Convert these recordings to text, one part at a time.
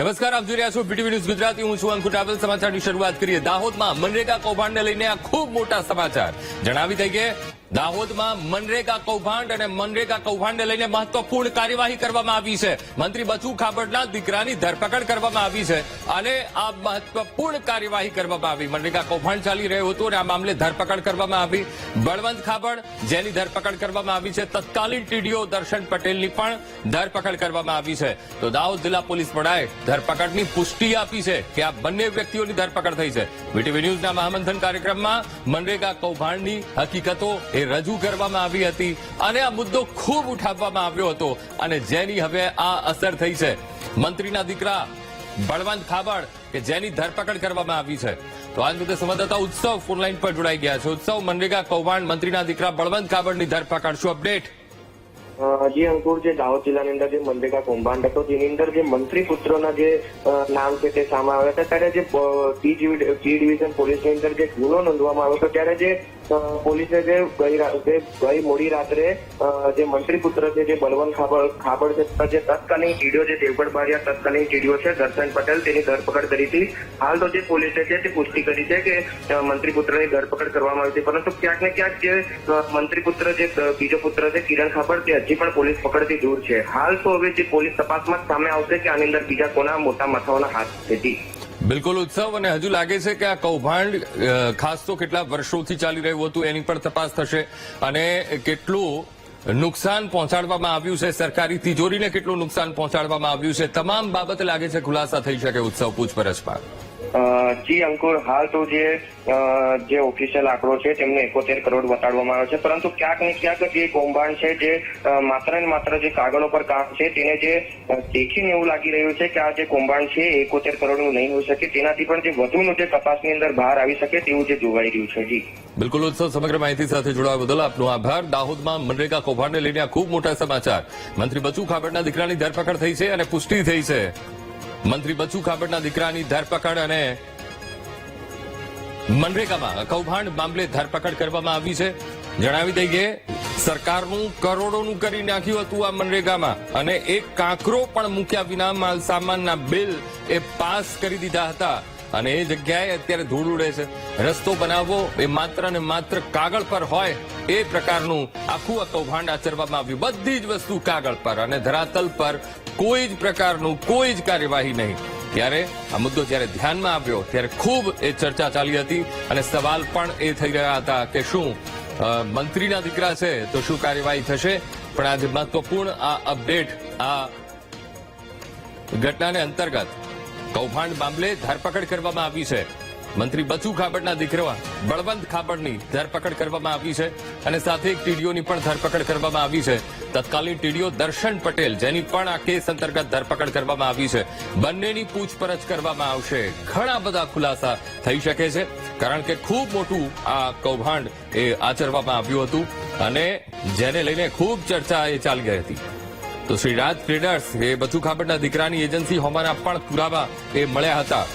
નમસ્કાર, આપ જોઈ રહ્યા છો બીટીવી ન્યૂઝ ગુજરાતી. હું છું અંકુર ટ્રાવેલ સમાચારની શરૂઆત કરીએ. દાહોદમાં મનરેગા કૌભાંડને લઈને આ ખૂબ મોટા સમાચાર. જણાવી દઈએ દાહોદમાં મનરેગા કૌભાંડ અને મનરેગા કૌભાંડને લઈને મહત્વપૂર્ણ કાર્યવાહી કરવામાં આવી છે. મંત્રી બચુ ખાબડના દીકરાની ધરપકડ કરવામાં આવી છે અને આ મહત્વપૂર્ણ કાર્યવાહી કરવામાં આવી. મનરેગા કૌભાંડ ચાલી રહ્યું હતું અને આ મામલે ધરપકડ કરવામાં આવી. બળવંત ખાબડ, જેની ધરપકડ કરવામાં આવી છે. તત્કાલીન ટીડીઓ દર્શન પટેલની પણ ધરપકડ કરવામાં આવી છે. તો દાહોદ જિલ્લા પોલીસ વડાએ ધરપકડની પુષ્ટિ આપી છે કે આ બંને વ્યક્તિઓની ધરપકડ થઈ છે. વીટીવી ન્યૂઝના મહામંથન કાર્યક્રમમાં મનરેગા કૌભાંડની હકીકતો એ રજૂ કરવામાં આવી હતી અને આ મુદ્દો ખૂબ ઉઠાવવામાં આવ્યો હતો અને જેની હવે આ અસર થઈ છે. મંત્રીના દીકરા બળવંત ખાબડ કે જેની ધરપકડ કરવામાં આવી છે. તો આજ મુદ્દે સંવાદદાતા ઉત્સવ ફોનલાઈન પર જોડાઈ ગયા છે. ઉત્સવ મનરેગા કૌભાંડ મંત્રીના દીકરા બળવંત ખાબડની ધરપકડ. શું અપડેટ? જે અંકુર, જે દાહોદ જિલ્લાની અંદર જે મનરેગા કૌભાંડ હતો, જેની અંદર જે મંત્રી પુત્રોના જે નામ છે તે સામે આવ્યા હતા. ત્યારે જે ટી ડિવિઝન પોલીસની અંદર જે ગુનો નોંધવામાં આવ્યો હતો, ત્યારે જે પોલીસે જે ગઈ જે ગઈ મોડી રાત્રે જે મંત્રી પુત્ર છે, જે બલવંત ખાબડ ખાબડ છે, જે તત્કાલીન ટીડીઓ જે દેવગઢ બારિયા તત્કાલીન ટીડીઓ છે, દર્શન પટેલ, તેની ધરપકડ કરી હતી. હાલ તો જે પોલીસે છે, તે પુષ્ટિ કરી છે કે મંત્રી પુત્રની ધરપકડ કરવામાં આવી હતી પરંતુ ક્યાંક ને ક્યાંક જે મંત્રી પુત્ર જે બીજો પુત્ર છે, કિરણ ખાબડ, તે હજી પણ પોલીસ પકડથી દૂર છે. હાલ તો હવે જે પોલીસ તપાસમાં સામે આવશે કે આની અંદર બીજા કોના મોટા માથાઓના હાથ છે બિલકુલ ઉત્સવ અને હજુ લાગે છે કે આ કૌભાંડ ખાસ તો કેટલા વર્ષોથી ચાલી રહ્યું હતું એની પણ તપાસ થશે અને કેટલું નુકસાન પહોંચાડવામાં આવ્યું છે સરકારી તિજોરીને કેટલું નુકસાન પહોંચાડવામાં આવ્યું છે, તમામ બાબત લાગે છે, ખુલાસા થઈ શકે ઉત્સવ પૂછપરછમાં. જી અંકુર, હાલ તો જે જે ઓફિશિયલ આંકડો છે તેમને એકોતેર કરોડ બતાડવામાં આવ્યો છે. પરંતુ ક્યાંક ને ક્યાંક જે કૌભાંડ છે જે માત્ર ને માત્ર જે કાગળો પર કામ છે તેને જે દેખીને એવું લાગી રહ્યું છે કે આ જે કૌભાંડ છે એકોતેર કરોડનું નહીં હોઈ શકે. તેનાથી પણ જે વધુનું જે તપાસની અંદર બહાર આવી શકે તેવું જે જોવાઈ રહ્યું છે. જી. બિલકુલ, ઉત્સવ, સમગ્ર માહિતી સાથે જોડાવા બદલ આપનો આભાર. દાહોદમાં મનરેગા કૌભાંડને લઈને આ ખૂબ મોટા સમાચાર. મંત્રી બચુ ખાબડના દીકરાની ધરપકડ થઈ છે અને પુષ્ટિ થઈ છે. મંત્રી બચુ ખાબડના દીકરાની ધરપકડ અને મનરેગામાં કૌભાંડ મામલે ધરપકડ કરવામાં આવી છે. જણાવી દઈએ, સરકારનું કરોડોનું કરી નાખ્યું હતું આ મનરેગામાં અને એક કાંકરો પણ મૂક્યા વિના માલ સામાનના બિલ એ પાસ કરી દીધા હતા અને એ જગ્યાએ અત્યારે ધૂળ ઉડે છે. રસ્તો બનાવવો એ માત્ર ને માત્ર કાગળ પર હોય એ પ્રકારનું આખું આ કૌભાંડ આચરવામાં આવ્યું. બધી જ વસ્તુ કાગળ પર અને ધરાતલ પર કોઈ જ પ્રકારનું કોઈ જ કાર્યવાહી નહીં. ત્યારે આ મુદ્દો જ્યારે ધ્યાનમાં આવ્યો, ત્યારે ખૂબ એ ચર્ચા ચાલી હતી અને સવાલ પણ એ થઈ રહ્યા હતા કે શું મંત્રીના દીકરા છે તો શું કાર્યવાહી થશે? પણ આજે મહત્વપૂર્ણ આ અપડેટ, આ ઘટનાને અંતર્ગત કૌભાંડ મામલે ધરપકડ કરવામાં આવી છે. મંત્રી બચુ ખાબડના દીકરા બળવંત ખાબડની ધરપકડ કરવામાં આવી છે અને સાથે એક ટીડીઓની પણ ધરપકડ કરવામાં આવી છે. તત્કાલીન ટીડીઓ દર્શન પટેલ જેની પણ આ કેસ અંતર્ગત ધરપકડ કરવામાં આવી છે. બંનેની પૂછપરછ કરવામાં આવશે. ઘણા બધા ખુલાસા થઈ શકે છે. કારણ કે ખૂબ મોટું આ કૌભાંડ એ આચરવામાં આવ્યું હતું અને જેને લઈને ખૂબ ચર્ચા એ ચાલી ગઈ હતી. તો શ્રીરાજ ટ્રેડર્સ એ બચુ ખાબડના દીકરાની એજન્સી હોવાના પણ પુરાવા એ મળ્યા હતા.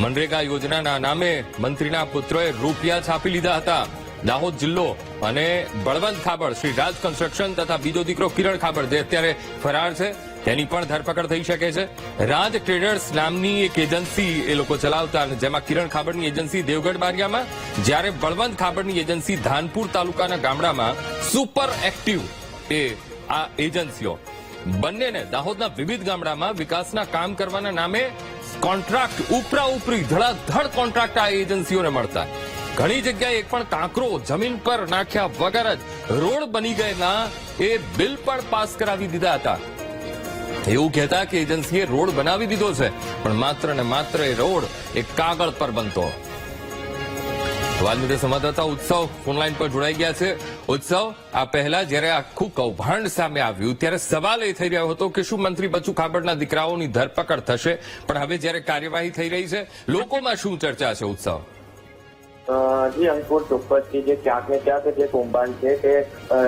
મનરેગા યોજનાના નામે મંત્રીના પુત્રોએ રૂપિયા છાપી લીધા હતા. દાહોદ જિલ્લો અને બળવંત ખાબડ, શ્રી રાજ કન્સ્ટ્રક્શન તથા બીજો દીકરો કિરણ ખાબડ, જે અત્યારે ફરાર છે, તેની પણ ધરપકડ થઈ શકે છે. રાજ ટ્રેડર્સ નામની એક એજન્સી એ લોકો ચલાવતા જેમાં કિરણ ખાબડની એજન્સી દેવગઢ બારિયામાં, જ્યારે બળવંત ખાબડની એજન્સી ધાનપુર તાલુકાના ગામડામાં સુપર એક્ટિવ એ આ એજન્સીઓ. બંનેને દાહોદના વિવિધ ગામડામાં વિકાસના કામ કરવાના નામે કોન્ટ્રાક્ટ ઉપરા ઉપરી ધડાધડ કોન્ટ્રાક્ટ આ એજન્સીઓને મળતા. ઘણી જગ્યાએ એક પણ કાંકરો જમીન પર નાખ્યા વગર જ રોડ બની ગયેલા એ બિલ પણ પાસ કરાવી દીધા હતા. એવું કહેતા કે એજન્સીએ રોડ બનાવી દીધો છે, પણ માત્ર ને માત્ર એ રોડ એ કાગળ પર બનતો. વાલ્મીકી સંવાદદાતા ઉત્સવ ફોનલાઈન પર જોડાઈ ગયા છે. ઉત્સવ આ પહેલા જ્યારે આખું કૌભાંડ સામે આવ્યું, ત્યારે સવાલ એ થઈ રહ્યો હતો કે શું મંત્રી બચુ ખાબડના દીકરાઓની ધરપકડ થશે? પણ હવે જ્યારે કાર્યવાહી થઈ રહી છે, લોકોમાં શું ચર્ચા છે ઉત્સવ? જી અંકુર ચોક્કસથી જે ક્યાંક ને ક્યાંક જે કૌભાંડ છે તે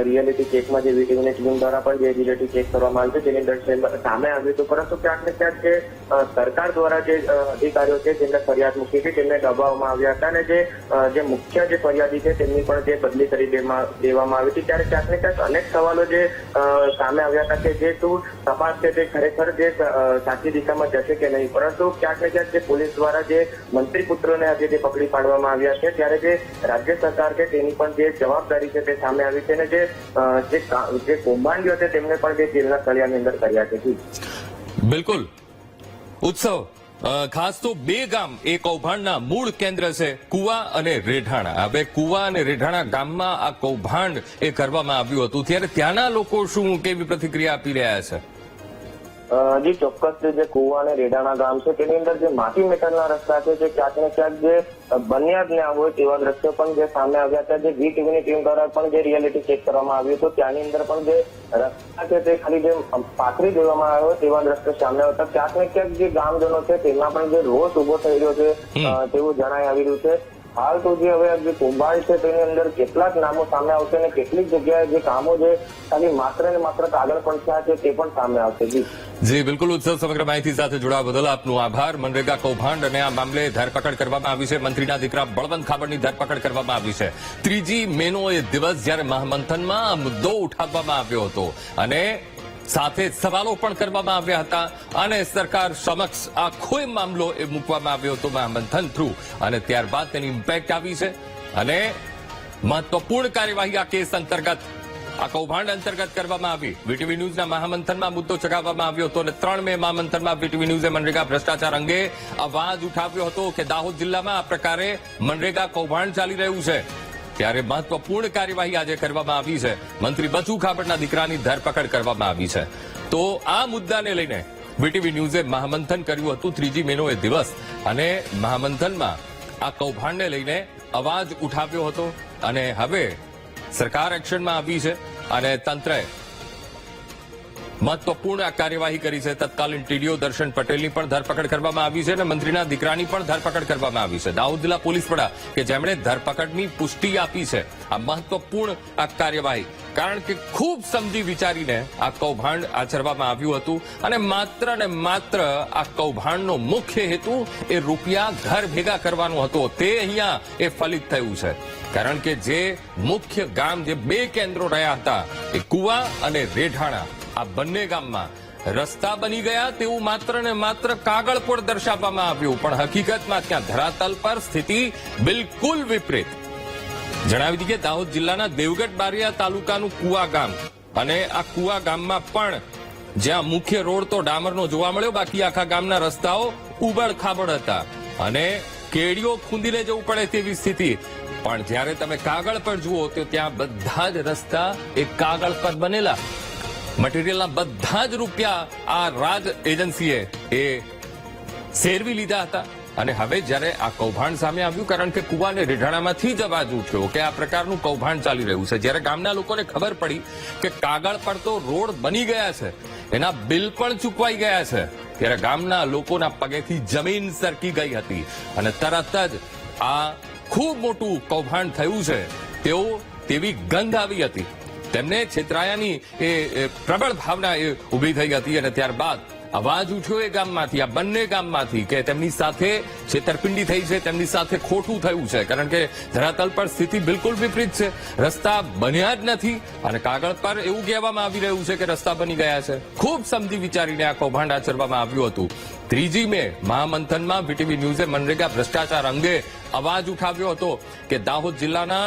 રિયાલિટી ચેકમાં જે વીટીવીની ટીમ દ્વારા પણ જે રિયાલિટી ચેક કરવામાં આવ્યું છે તેની અંદર સામે આવ્યું હતું. પરંતુ ક્યાંક ને ક્યાંક જે સરકાર દ્વારા જે અધિકારીઓ છે, જેમને ફરિયાદ મૂકી હતી, તેમને દબાવવામાં આવ્યા હતા અને જે જે મુખ્ય જે ફરિયાદી છે, તેમની પણ જે બદલી કરી દેવામાં આવી હતી. ત્યારે ક્યાંક ને ક્યાંક અનેક સવાલો જે સામે આવ્યા હતા કે જે શું તપાસ છે તે ખરેખર જે સાચી દિશામાં જશે કે નહીં. પરંતુ ક્યાંક ને ક્યાંક જે પોલીસ દ્વારા જે મંત્રી પુત્રોને આજે જે પકડી પાડવામાં આવ્યા છે ત્યારે જે રાજ્ય સરકાર છે તેની પણ જે જવાબદારી છે તે સામે આવી છે અને જે જે કૌભાંડીઓ છે તેમને પણ જે જેલના તળિયાની અંદર કર્યા છે. બિલકુલ. ઉત્સવ ખાસ તો બે ગામ, એ કૌભાંડના મૂળ કેન્દ્ર છે કુવા અને રેઢાણા. હવે કુવા અને રેઢાણા ગામમાં આ કૌભાંડ એ કરવામાં આવ્યું હતું. ત્યારે ત્યાંના લોકો શું કેવી પ્રતિક્રિયા આપી રહ્યા છે? જી ચોક્કસ જે કુવા અને રેડાણા ગામ છે તેની અંદર જે માટી મેટલના રસ્તા છે જે ક્યાંક ને ક્યાંક જે બન્યા જ ના હોય તેવા દ્રશ્યો પણ જે સામે આવ્યા હતા જે વી ટીવીની ટીમ દ્વારા પણ જે રિયાલિટી ચેક કરવામાં આવ્યું હતું ત્યાંની અંદર પણ જે રસ્તા છે તે ખાલી જે પાથરી દેવામાં આવ્યો તેવા દ્રશ્યો સામે આવતા ક્યાંક ને ક્યાંક જે ગામજનો છે તેમાં પણ જે રોષ ઊભો થઈ રહ્યો છે તેવું જણાઈ આવી રહ્યું છે. હાલ તો જે હવે જે કૌભાંડ છે તેની અંદર કેટલાક નામો સામે આવશે અને કેટલીક જગ્યાએ જે કામો જે ખાલી માત્ર ને માત્ર કાગળ પણ થયા છે તે પણ સામે આવશે. જી. જી, બિલકુલ ઉત્સવ સમગ્ર માહિતી સાથે જોડાવા બદલ આપનો આભાર. મનરેગા કૌભાંડ અને આ મામલે ધરપકડ કરવામાં આવી છે. મંત્રીના દીકરા બળવંત ખાબડની ધરપકડ કરવામાં આવી છે. ત્રીજી મેનો એ દિવસ જ્યારે મહામંથનમાં આ મુદ્દો ઉઠાવવામાં આવ્યો હતો અને સાથે સવાલો પણ કરવામાં આવ્યા હતા અને સરકાર સમક્ષ આખો મામલો એ મૂકવામાં આવ્યો હતો મહામંથન થ્રુ. અને ત્યારબાદ તેની ઇમ્પેક્ટ આવી છે. અને મહત્વપૂર્ણ કાર્યવાહી આ કેસ અંતર્ગત, આ કૌભાંડ અંતર્ગત કરવામાં આવી. વીટીવી ન્યૂઝના મહામંથનમાં મુદ્દો ચગાવવામાં આવ્યો હતો અને ત્રણ મે મહામંથનમાં વીટીવી ન્યૂઝે મનરેગા ભ્રષ્ટાચાર અંગે અવાજ ઉઠાવ્યો હતો કે દાહોદ જિલ્લામાં આ પ્રકારે મનરેગા કૌભાંડ ચાલી રહ્યું છે. ત્યારે મહત્વપૂર્ણ કાર્યવાહી આજે કરવામાં આવી છે. મંત્રી બચુ ખાબડના દીકરાની ધરપકડ કરવામાં આવી છે. તો આ મુદ્દાને લઈને વીટીવી ન્યૂઝે મહામંથન કર્યું હતું ત્રીજી મેનો એ દિવસ. અને મહામંથનમાં આ કૌભાંડને લઈને અવાજ ઉઠાવ્યો હતો. અને હવે સરકાર એક્શનમાં આવી છે. અને તંત્રએ મહત્વપૂર્ણ આ કાર્યવાહી કરી છે. તત્કાલીન ટીડીઓ દર્શન પટેલની પણ ધરપકડ કરવામાં આવી છે અને મંત્રીના દીકરાની પણ ધરપકડ કરવામાં આવી છે. દાઉદલા પોલીસ વડા કે જેમણે ધરપકડની પુષ્ટિ આપી છે. આ મહત્વપૂર્ણ આ કાર્યવાહી. કારણ કે ખૂબ સમજી વિચારીને આ કૌભાંડ આચરવામાં આવ્યું હતું અને માત્ર ને માત્ર આ કૌભાંડનો મુખ્ય હેતુ એ રૂપિયા ઘર ભેગા કરવાનો હતો. તે અહીંયા એ ફલિત થયું છે. કારણ કે જે મુખ્ય ગામ, જે બે કેન્દ્રો રહ્યા હતા, એ કુવા અને રેઢાણા આ બંને ગામમાં રસ્તા બની ગયા તેવું માત્ર ને માત્ર કાગળ પર દર્શાવવામાં આવ્યું. પણ હકીકતમાં ત્યાં ધરાતલ પર સ્થિતિ બિલકુલ વિપરીત. જણાવી દઈએ દાહોદ જિલ્લાના દેવગઢ બારિયા તાલુકાનું કુવા ગામ. અને આ કુવા ગામમાં પણ જ્યાં મુખ્ય રોડ તો ડામરનો જોવા મળ્યો, બાકી આખા ગામના રસ્તાઓ ઉબડ ખાબડ હતા. અને કેડીઓ ખૂંદીને જવું પડે તેવી સ્થિતિ. પણ જ્યારે તમે કાગળ પર જુઓ તો ત્યાં બધા જ રસ્તા એ કાગળ પર બનેલા. મટીરિયલના બધા જ રૂપિયા આ રાજ એજન્સીએ એ શેરવી લીધા હતા. અને હવે જ્યારે આ કૌભાંડ સામે આવ્યું, કારણ કે કુવાને રીઢાણામાંથી જ અવાજ ઉઠ્યો કે આ પ્રકારનું કૌભાંડ ચાલી રહ્યું છે. જ્યારે ગામના લોકોને ખબર પડી કે કાગળ પર તો રોડ બની ગયા છે, એના બિલ પણ ચૂકવાઈ ગયા છે, ત્યારે ગામના લોકોના પગેથી જમીન સરકી ગઈ હતી. અને તરત જ આ ખૂબ મોટું કૌભાંડ થયું છે. તેઓ તેવી ગંધ આવી હતી. તેમને છેતરાયાની, એ પ્રબળ ભાવના એ ઊભી થઈ હતી અને ત્યારબાદ અવાજ ઉઠ્યો એ ગામમાંથી, આ બંને ગામમાંથી કે તેમની સાથે છેતરપિંડી થઈ છે, તેમની સાથે ખોટું થયું છે. કારણ કે ધરાતલ પર સ્થિતિ બિલકુલ વિપરીત છે. રસ્તા બન્યા જ નથી અને કાગળ પર એવું કહેવામાં આવી રહ્યું છે કે રસ્તા બની ગયા છે. ખૂબ સમજી વિચારીને આ કૌભાંડ આચરવામાં આવ્યું હતું. ત્રીજી મે મહામંથનમાં વીટીવી ન્યૂઝે મનરેગા ભ્રષ્ટાચાર અંગે અવાજ ઉઠાવ્યો હતો કે દાહોદ જિલ્લાના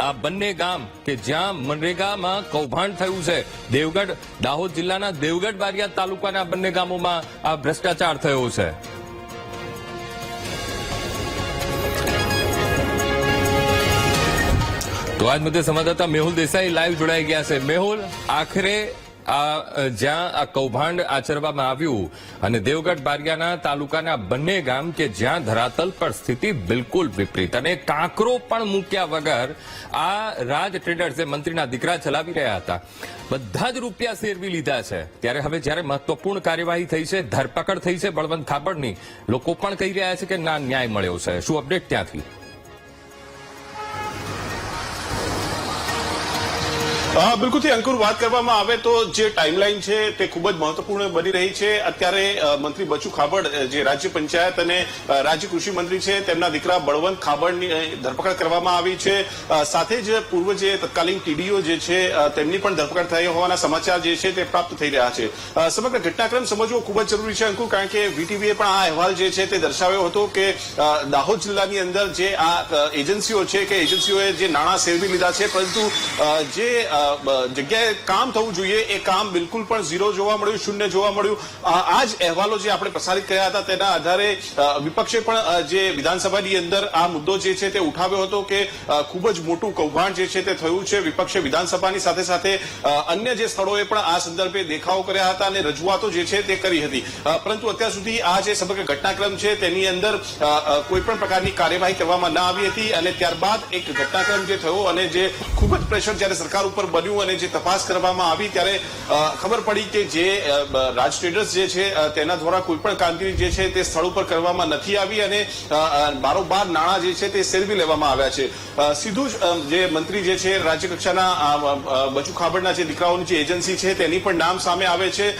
આ બંને ગામ કે જ્યાં મનરેગામાં કૌભાંડ થયું છે, દેવગઢ, દાહોદ જિલ્લાના દેવગઢ બારિયા તાલુકાના બંને ગામોમાં આ ભ્રષ્ટાચાર થયો છે. તો આજ મુદ્દે સંવાદદાતા મેહુલ દેસાઈ લાઈવ જોડાઈ ગયા છે. મેહુલ, આખરે આ જ્યાં આ કૌભાંડ આચરવામાં આવ્યું અને દેવગઢ બારિયાના તાલુકાના બંને ગામ કે જ્યાં ધરાતલ પર સ્થિતિ બિલકુલ વિપરીત અને કાંકરો પણ મૂક્યા વગર આ રાજ ટ્રેડર્સ મંત્રીના દીકરા ચલાવી રહ્યા હતા. બધા જ રૂપિયા શેરવી લીધા છે. ત્યારે હવે જ્યારે મહત્વપૂર્ણ કાર્યવાહી થઈ છે, ધરપકડ થઈ છે બળવંત ખાબડની, લોકો પણ કહી રહ્યા છે કે ના ન્યાય મળ્યો છે. શું અપડેટ ત્યાંથી? હા બિલકુલથી અંકુર વાત કરવામાં આવે તો જે ટાઈમલાઈન છે તે ખૂબ જ મહત્વપૂર્ણ બની રહી છે. અત્યારે મંત્રી બચુ ખાબડ જે રાજ્ય પંચાયત અને રાજ્ય કૃષિ મંત્રી છે, તેમના દીકરા બળવંત ખાબડની ધરપકડ કરવામાં આવી છે. સાથે જ પૂર્વ જે તત્કાલીન ટીડીઓ જે છે તેમની પણ ધરપકડ થઈ હોવાના સમાચાર જે છે તે પ્રાપ્ત થઈ રહ્યા છે. સમગ્ર ઘટનાક્રમ સમજવો ખૂબ જ જરૂરી છે અંકુર, કારણ કે વીટીવીએ પણ આ અહેવાલ જે છે તે દર્શાવ્યો હતો કે દાહોદ જિલ્લાની અંદર જે આ એજન્સીઓ છે કે એજન્સીઓએ જે નાણાં સેરવી લીધા છે, પરંતુ જે જગ્યાએ કામ થવું જોઈએ. એ કામ બિલકુલ પણ ઝીરો જોવા મળ્યું, શૂન્ય જોવા મળ્યું. આ જ અહેવાલો જે આપણે પ્રસારિત કર્યા હતા તેના આધારે વિપક્ષે પણ જે વિધાનસભાની અંદર આ મુદ્દો જે છે તે ઉઠાવ્યો હતો કે ખૂબ જ મોટું કૌભાંડ જે છે તે થયું છે વિપક્ષે વિધાનસભાની સાથે સાથે અન્ય જે સ્થળોએ પણ આ સંદર્ભે દેખાવો કર્યા હતા અને રજૂઆતો જે છે તે કરી હતી. પરંતુ અત્યાર સુધી આ જે સમગ્ર ઘટનાક્રમ છે તેની અંદર કોઈ પણ પ્રકારની કાર્યવાહી કરવામાં ના આવી હતી અને ત્યારબાદ એક ઘટનાક્રમ જે થયો અને જે ખૂબ જ પ્રેશર જ્યારે સરકાર ઉપર બન્યું અને જે તપાસ કરવામાં આવી ત્યારે ખબર પડી કે જે રાજ ટ્રેડર્સ જે છે તેના દ્વારા કોઈ પણ કામગીરી જે છે તે સ્થળ ઉપર કરવામાં નથી આવી અને બારોબાર નાણાં જે છે તે સેરવી લેવામાં આવ્યા છે. સીધું જ જે મંત્રી જે છે રાજ્ય કક્ષાના અ, અ, બચુ ખાબડના જે દીકરાઓની જે એજન્સી છે તેની પણ નામ સામે આવે છે.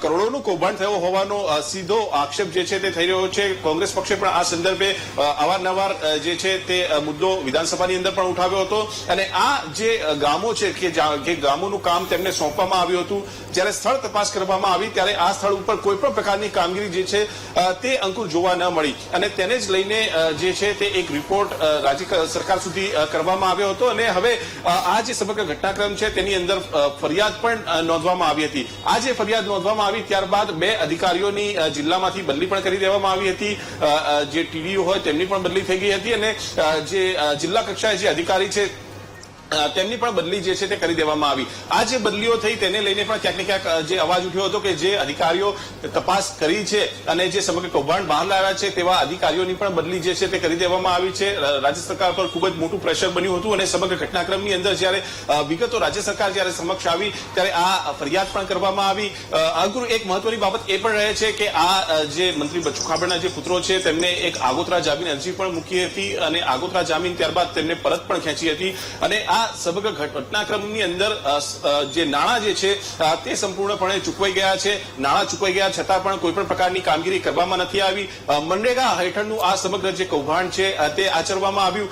કરોડોનું કૌભાંડ થયો હોવાનો સીધો આક્ષેપ જે છે તે થઈ રહ્યો છે. કોંગ્રેસ પક્ષે પણ આ સંદર્ભે અવારનવાર જે છે તે મુદ્દો વિધાનસભાની અંદર પણ ઉઠાવ્યો હતો. અને આ જે ગામો છે કે જા- ગામોનું કામ તેમને સોંપવામાં આવ્યું હતું. જ્યારે સ્થળ તપાસ કરવામાં આવી, ત્યારે આ સ્થળ ઉપર કોઈ પણ પ્રકારની કામગીરી જે છે તે અંકુર જોવા ન મળી. અને તેને જ લઈને જે છે તે એક રિપોર્ટ રાજ્ય સરકાર સુધી કરવામાં આવ્યો હતો. અને હવે આ જે સમગ્ર ઘટનાક્રમ છે, તેની અંદર ફરિયાદ પણ નોંધવામાં આવી હતી. આ જે ફરિયાદ નોંધવામાં આવી ત્યારબાદ બે અધિકારીઓની જિલ્લામાંથી બદલી પણ કરી દેવામાં આવી હતી. જે ટીડીઓ હોય, તેમની પણ બદલી થઈ ગઈ હતી. અને જે જિલ્લા કક્ષાએ જે અધિકારી છે તેમની પણ બદલી જે છે તે કરી દેવામાં આવી. આ જે બદલીઓ થઈ તેને લઈને પણ ક્યાંક ને ક્યાંક જે અવાજ ઉઠ્યો હતો કે જે અધિકારીઓ તપાસ કરી છે અને જે સમગ્ર કૌભાંડ બહાર લાવ્યા છે તેવા અધિકારીઓની પણ બદલી જે છે તે કરી દેવામાં આવી છે. રાજ્ય સરકાર પર ખૂબ જ મોટું પ્રેશર બન્યું હતું અને સમગ્ર ઘટનાક્રમની અંદર જ્યારે વિગતો રાજ્ય સરકાર જ્યારે સમક્ષ આવી ત્યારે આ ફરિયાદ પણ કરવામાં આવી. અગુરુ એક મહત્વની બાબત એ પણ રહે છે કે આ જે મંત્રી બચ્ચુ ખાબડના જે પુત્રો છે તેમને એક આગોતરા જામીન અરજી પણ મૂકી હતી અને આગોતરા જામીન ત્યારબાદ તેમને પરત પણ ખેંચી હતી. અને આ સમગ્ર ઘટનાક્રમની અંદર જે નાણાં જે છે તે સંપૂર્ણપણે ચૂકવાઈ ગયા છે. નાણાં ચૂકવાઈ ગયા છતાં પણ કોઈ પ્રકારની કામગીરી કરવામાં નથી આવી. મનરેગા હેઠળનું આ સમગ્ર જે કૌભાંડ છે તે આચરવામાં આવ્યું.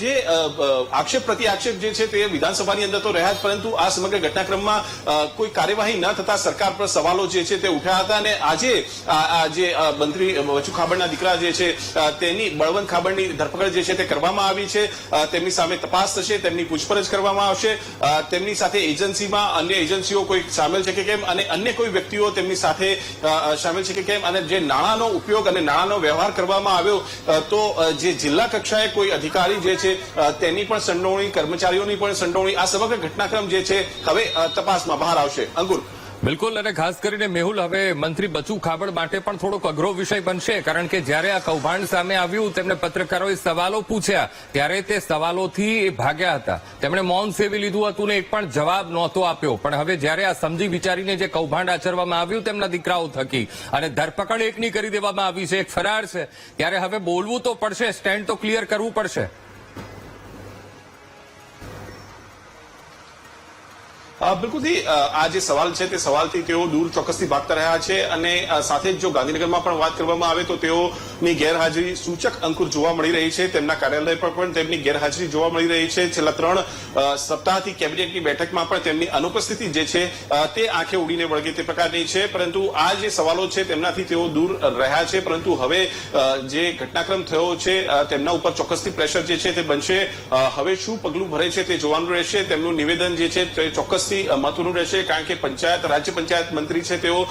જે આક્ષેપ પ્રતિ આક્ષેપ જે છે તે વિધાનસભાની અંદર તો રહ્યા જ, પરંતુ આ સમગ્ર ઘટનાક્રમમાં કોઈ કાર્યવાહી ન થતા સરકાર પર સવાલો જે છે તે ઉઠ્યા હતા અને આજે આ આ જે મંત્રી વચુ ખાબડના દીકરા જે છે તેની બળવંત ખાબડની ધરપકડ જે છે તે કરવામાં આવી છે. તેમની સામે તપાસ થશે, તેમની પૂછપરછ કરવામાં આવશે. તેમની સાથે એજન્સીમાં અન્ય એજન્સીઓ કોઈ સામેલ છે કે કેમ? અને અન્ય કોઈ વ્યક્તિઓ તેમની સાથે સામેલ છે કે કેમ? અને જે નાણાંનો ઉપયોગ અને નાણાંનો વ્યવહાર કરવામાં આવ્યો તો જે જિલ્લા કક્ષાએ કોઈ અધિકારી જે છે તેની પણ સંડોવણી, કર્મચારીઓની પણ સંડોવણી, આ સમગ્ર ઘટનાક્રમ જે છે, હવે તપાસમાં બહાર આવશે. અંકુર. બિલકુલ, અને ખાસ કરીને મેહુલ, હવે મંત્રી બચુ ખાબડ માટે પણ થોડોક અઘરો વિષય બનશે, કારણ કે જ્યારે આ કૌભાંડ સામે આવ્યું, તેમને પત્રકારોએ સવાલો પૂછ્યા, ત્યારે તે સવાલોથી એ ભાગ્યા હતા. તેમણે મૌન સેવી લીધું હતું ને એક પણ જવાબ નહોતો આપ્યો. પણ હવે જ્યારે આ સમજી વિચારીને જે કૌભાંડ આચરવામાં આવ્યું, તેમના દીકરાઓ થકી, અને ધરપકડ એકની કરી દેવામાં આવી છે, એક ફરાર છે, ત્યારે હવે બોલવું તો પડશે, સ્ટેન્ડ તો ક્લિયર કરવું પડશે. બિલકુલથી આ જે સવાલ છે તે સવાલથી તેઓ દૂર ચોક્કસથી ભાગતા રહ્યા છે અને સાથે જ જો ગાંધીનગરમાં પણ વાત કરવામાં આવે તો તેઓની ગેરહાજરી સૂચક અંકુર જોવા મળી રહી છે. તેમના કાર્યાલય પર પણ તેમની ગેરહાજરી જોવા મળી રહી છે. છેલ્લા ત્રણ સપ્તાહથી કેબિનેટની બેઠકમાં પણ તેમની અનુપસ્થિતિ જે છે તે આંખે ઉડીને વળગે તે પ્રકારની છે. પરંતુ આ જે સવાલો છે તેમનાથી તેઓ દૂર રહ્યા છે. પરંતુ હવે જે ઘટનાક્રમ થયો છે તેમના ઉપર ચોક્કસથી પ્રેશર જે છે તે બનશે. હવે શું પગલું ભરે છે તે જોવાનું રહેશે. તેમનું નિવેદન જે છે તે ચોક્કસથી મહત્વનું રહેશે કારણ કે પંચાયત, રાજ્ય પંચાયત મંત્રી છે તેઓ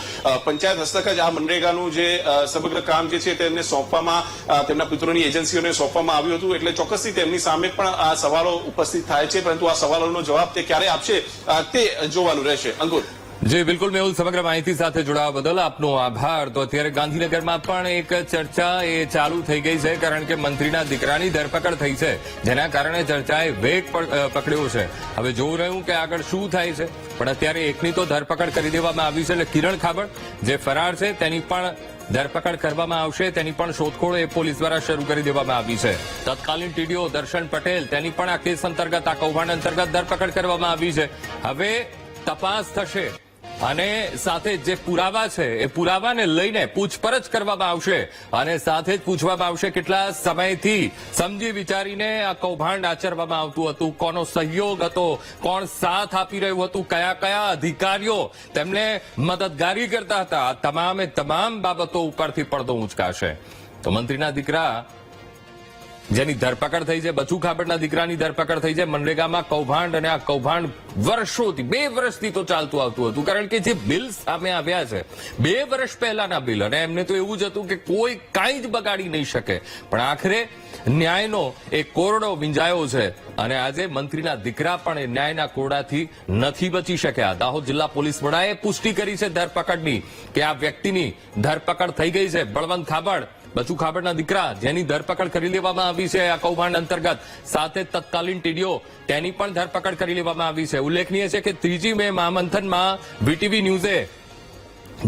પંચાયત હસ્તક જ આ મનરેગાનું જે સમગ્ર કામ જે છે તેમને સોંપવામાં તેમના પુત્રોની એજન્સીઓને સોંપવામાં આવ્યું હતું. એટલે ચોક્કસથી તેમની સામે પણ આ સવાલો ઉપસ્થિત થાય છે, પરંતુ આ સવાલોનો જવાબ તે ક્યારે આપશે તે જોવાનું રહેશે. અંકુર જી, બિલકુલ, મેહુલ, સમગ્ર માહિતી સાથે જોડાવા બદલ આપનો આભાર. તો અત્યારે ગાંધીનગરમાં પણ એક ચર્ચા એ ચાલુ થઈ ગઈ છે, કારણ કે મંત્રીના દીકરાની ધરપકડ થઈ છે. જેના કારણે ચર્ચાએ વેગ પક- પકડ્યો છે. હવે જોવું રહ્યું કે આગળ શું થાય છે. પણ અત્યારે એકની તો ધરપકડ કરી દેવામાં આવી છે એટલે કિરણ ખાબડ, જે ફરાર છે, તેની પણ ધરપકડ કરવામાં આવશે. તેની પણ શોધખોળ એ પોલીસ દ્વારા શરૂ કરી દેવામાં આવી છે. તત્કાલીન ટીડીઓ દર્શન પટેલ, તેની પણ આ કેસ અંતર્ગત, આ કૌભાંડ અંતર્ગત ધરપકડ કરવામાં આવી છે. હવે તપાસ થશે. અને સાથે જે પુરાવા છે, એ પુરાવાને લઈને પૂછપરછ કરવામાં આવશે. અને સાથે જ પૂછવામાં આવશે કેટલા સમયથી સમજી વિચારીને આ કૌભાંડ આચરવામાં આવતું હતું, કોનો સહયોગ હતો, કોણ સાથ આપી રહ્યું હતું, કયા કયા અધિકારીઓ તેમને મદદગારી કરતા હતા તમામે તમામ બાબતો ઉપરથી પડદો ઉંચકાશે. તો મંત્રીના દીકરા જેની ધરપકડ થઈ છે બચુ ખાબડના દીકરાની ધરપકડ થઈ છે, મનરેગામાં કૌભાંડ અને આ કૌભાંડ વર્ષોથી, બે વર્ષથી તો ચાલતું આવતું હતું. કારણ કે જે બિલ સામે આવ્યા છે, બે વર્ષ પહેલાના બિલ, અને એમને તો એવું જ હતું કે કોઈ કાંઈ જ બગાડી નહીં શકે. પણ આખરે ન્યાયનો એ કોરડો વિંજાયો છે, અને આજે મંત્રીના દીકરા પણ એ ન્યાયના કોરડાથી નથી બચી શક્યા. દાહોદ જિલ્લા પોલીસ વડાએ પુષ્ટિ કરી છે ધરપકડની, કે આ વ્યક્તિની ધરપકડ થઈ ગઈ છે. બળવંત ખાબડ બચુ ખાબડના દીકરા, જેની ધરપકડ કરી લેવામાં આવી છે આ કૌભાંડ અંતર્ગત. સાથે તત્કાલીન ટીડીઓ તેની પણ ધરપકડ કરી લેવામાં આવી છે. ઉલ્લેખનીય છે કે ત્રીજી મે મહામંથનમાં વીટીવી ન્યૂઝે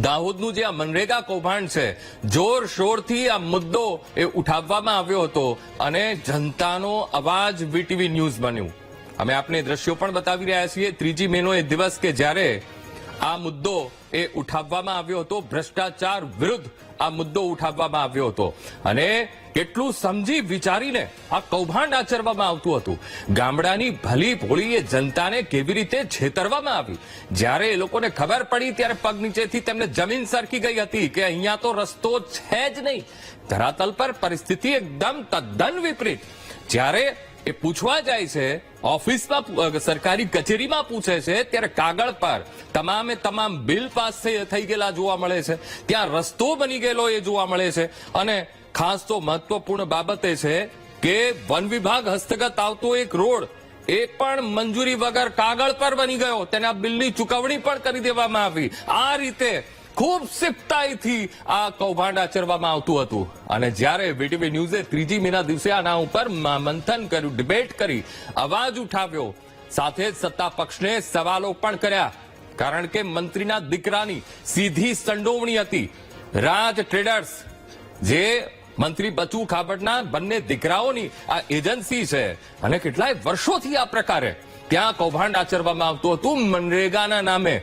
દાહોદનું જે આ મનરેગા કૌભાંડ છે જોર શોરથી આ મુદ્દો એ ઉઠાવવામાં આવ્યો હતો અને જનતાનો અવાજ વીટીવી ન્યૂઝ બન્યું. અમે આપને દ્રશ્યો પણ બતાવી રહ્યા છીએ. ત્રીજી મેનો એ દિવસ કે જ્યારે આ મુદ્દો એ ઉઠાવવામાં આવ્યો હતો. ભ્રષ્ટાચાર વિરુદ્ધ આ મુદ્દો ઉઠાવવામાં આવ્યો હતો. અને કેટલું સમજી વિચારીને આ કૌભાંડ આચરવામાં આવતું હતું. ગામડાની ભલી ભોળી એ જનતાને કેવી રીતે છેતરવામાં આવી? જ્યારે એ લોકોને ખબર પડી, ત્યારે પગ નીચેથી તેમને જમીન સરકી ગઈ હતી કે અહીંયા તો રસ્તો છે જ નહીં. ધરાતલ પર પરિસ્થિતિ એકદમ તદ્દન વિપરીત. જ્યારે એ પૂછવા જાય છે, ઓફિસમાં સરકારી કચેરીમાં પૂછે છે, ત્યારે કાગળ પર તમામે તમામ બિલ પાસ થઈ ગયેલા જોવા મળે છે. ત્યાં રસ્તો બની ગયેલો એ જોવા મળે છે. અને ખાસ તો મહત્વપૂર્ણ બાબત એ છે કે વન વિભાગ હસ્તગત આવતો એક રોડ, એ પણ મંજૂરી વગર કાગળ પર બની ગયો. તેના બિલની ચુકવણી પણ કરી દેવામાં આવી. આ રીતે ખૂબ સિપ્તાઈથી આ કૌભાંડ આચરવામાં આવતું હતું. અને જ્યારે વીટીવી ન્યૂઝે ત્રીજી મેના દિવસે આના ઉપર મંથન કર્યું, ડિબેટ કરી, અવાજ ઉઠાવ્યો. સાથે જ સત્તા પક્ષને સવાલો પણ કર્યા. કારણ કે મંત્રીના દીકરાની સીધી સંડોવણી હતી. રાજ ટ્રેડર્સ, જે મંત્રી બચુ ખાબડના બંને દીકરાઓની આ એજન્સી છે, અને કેટલાય વર્ષોથી આ પ્રકારે ત્યાં કૌભાંડ આચરવામાં આવતું હતું મનરેગાના નામે.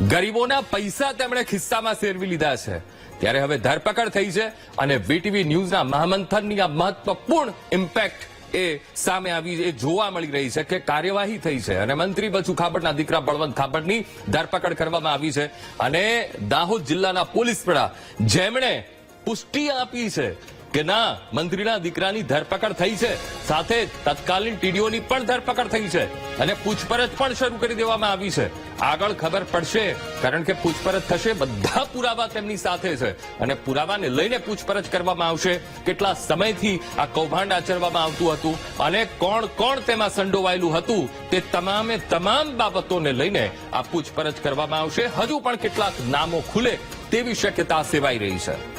ગરીબોના પૈસા તેમણે ખિસ્સામાં શેરવી લીધા છે. ત્યારે હવે ધરપકડ થઈ છે અને વીટીવી ન્યૂઝના મહામંથનની આ મહત્વપૂર્ણ ઇમ્પેક્ટ એ સામે આવી એ જોવા મળી રહી છે કે કાર્યવાહી થઈ છે. અને મંત્રી બચુ ખાબડના દીકરા બળવંત ખાબડની ધરપકડ કરવામાં આવી છે. અને દાહોદ જિલ્લાના પોલીસ વડા જેમણે પુષ્ટિ આપી છે કે ના, મંત્રીના દીકરાની ધરપકડ થઈ છે. સાથે તત્કાલીન ટીડીઓની પણ ધરપકડ થઈ છે અને પૂછપરછ પણ શરૂ કરી દેવામાં આવી છે. આગળ ખબર પડશે, કારણ કે પૂછપરછ થશે, બધા પુરાવા તેમની સાથે છે. અને પુરાવાને લઈને પૂછપરછ કરવામાં આવશે, કેટલા સમયથી આ કૌભાંડ આચરવામાં આવતું હતું અને કોણ કોણ તેમાં સંડોવાયેલું હતું, તે તમામે તમામ બાબતોને લઈને આ પૂછપરછ કરવામાં આવશે. હજુ પણ કેટલાક નામો ખુલે તેવી શક્યતા સેવાઈ રહી છે.